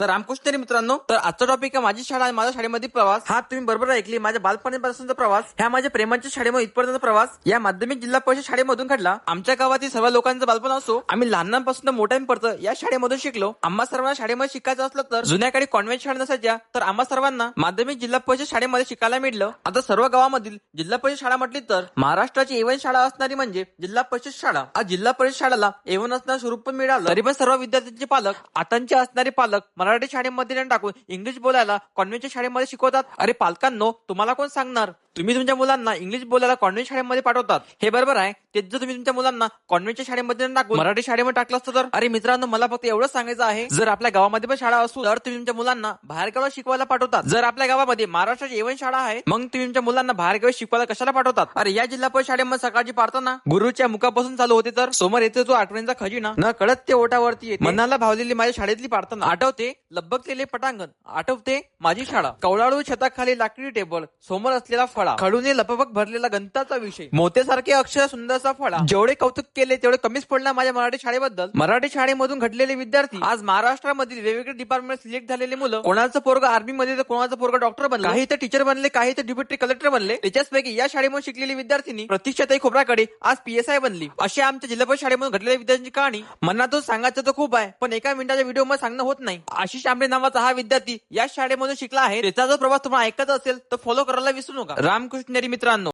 तर रामकृष्ण मित्रांनो तर आजचा टॉपिक आहे माझी शाळा माझ्या शाळेमध्ये प्रवास. हा तुम्ही बरोबर ऐकली. माझ्या बालपणीपासूनचा प्रवास. ह्या माझ्या प्रेमाच्या शाळेमध्ये इथपर्यंत प्रवास. या माध्यमिक जिल्हा परिषद शाळेमधून घडला. आमच्या गावातील सर्व लोकांचं बालपण असो आम्ही लहानांपासून मोठ्यांपर्यंत या शाळेमधून शिकलो. आम्हा सर्वांना शाळेमध्ये शिकायचं असलं तर जुन्या काळी कॉन्व्हेंट शाळा नसायच्या तर आम्हा सर्वांना माध्यमिक जिल्हा परिषद शाळेमध्ये शिकायला मिळलं. आता सर्व गावामधील जिल्हा परिषद शाळा म्हटली तर महाराष्ट्राची एवन शाळा असणारी म्हणजे जिल्हा परिषद शाळा. आज जिल्हा परिषद शाळेला एवन असणार स्वरूप पण मिळालं. तरी पण सर्व विद्यार्थ्यांचे पालक आतांचे असणारे पालक मराठी शाळेमध्ये टाकून इंग्लिश बोलायला कॉन्व्हेंटच्या शाळेमध्ये शिकवतात. अरे पालकांनो तुम्हाला कोण सांगणार? तुम्ही तुमच्या मुलांना इंग्लिश बोलायला कॉन्व्हेंट शाळेमध्ये पाठवतात. हे बरोबर आहे. तेच जर तुम्ही तुमच्या मुलांना कॉन्व्हेंटच्या शाळेमध्ये टाकून मराठी शाळेमध्ये टाकलं असतं तर? अरे मित्रांनो मला फक्त एवढंच सांगायचं आहे. जर आपल्या गावामध्ये पण शाळा असू तर तुम्ही तुमच्या मुलांना बाहेर गावाला शिकवायला पाठवतात? जर आपल्या गावामध्ये महाराष्ट्राची एवन शाळा आहे मग तुम्ही तुमच्या मुलांना बाहेर गावी शिकवायला कशाला पाठवतात? अरे या जिल्हा परिषद शाळेमध्ये सकाळची प्रार्थना गुरुच्या मुखापासून चालू होते तर? समोर येते तो आठवणीचा खजिना. न कळत ते ओटावरती मनाला भावलेली माझ्या शाळेतली प्रार्थना आठवते. लबकलेले पटांगण. आठवते माझी शाळा. कवळाळू छताखाली लाकडी टेबल समोर असलेला फळा. खडूने लपबक भरलेला गंताचा विषय. मोत्यासारखे अक्षर सुंदरचा फळा. जेवढे कौतुक केले तेवढे कमीच पडला माझ्या मराठी शाळेबद्दल. मराठी शाळेमधून घडलेले विद्यार्थी. आज महाराष्ट्रामधील वेगवेगळे डिपार्टमेंट सिलेक्ट झालेले मुलं. कोणाचं पोरग आर्मी मध्ये तर कोणाचं पोरग डॉक्टर बनला. काही तर टीचर बनले काही तर डिप्युटी कलेक्टर बनले. त्याच्याचपैकी या शाळेमध्ये शिकलेली विद्यार्थिनी प्रतीक्षाताई खोबराकडे आज पीएसआय बनली. अशी आमच्या जिल्हा परिषद शाळेमधून घडलेल्या विद्यार्थ्यांची कहाणी मनातून सांगायचं तर खूप आहे पण एका मिनिटाच्या व्हिडिओमध्ये सांगणं होत नाही. आशिष आंबे नावाचा हा विद्यार्थी या शाळेमधून शिकला आहे. त्याचा जो प्रवास तुम्हाला ऐकत असेल तर फॉलो करायला विसरू नका. रामकृष्ण मित्रांनो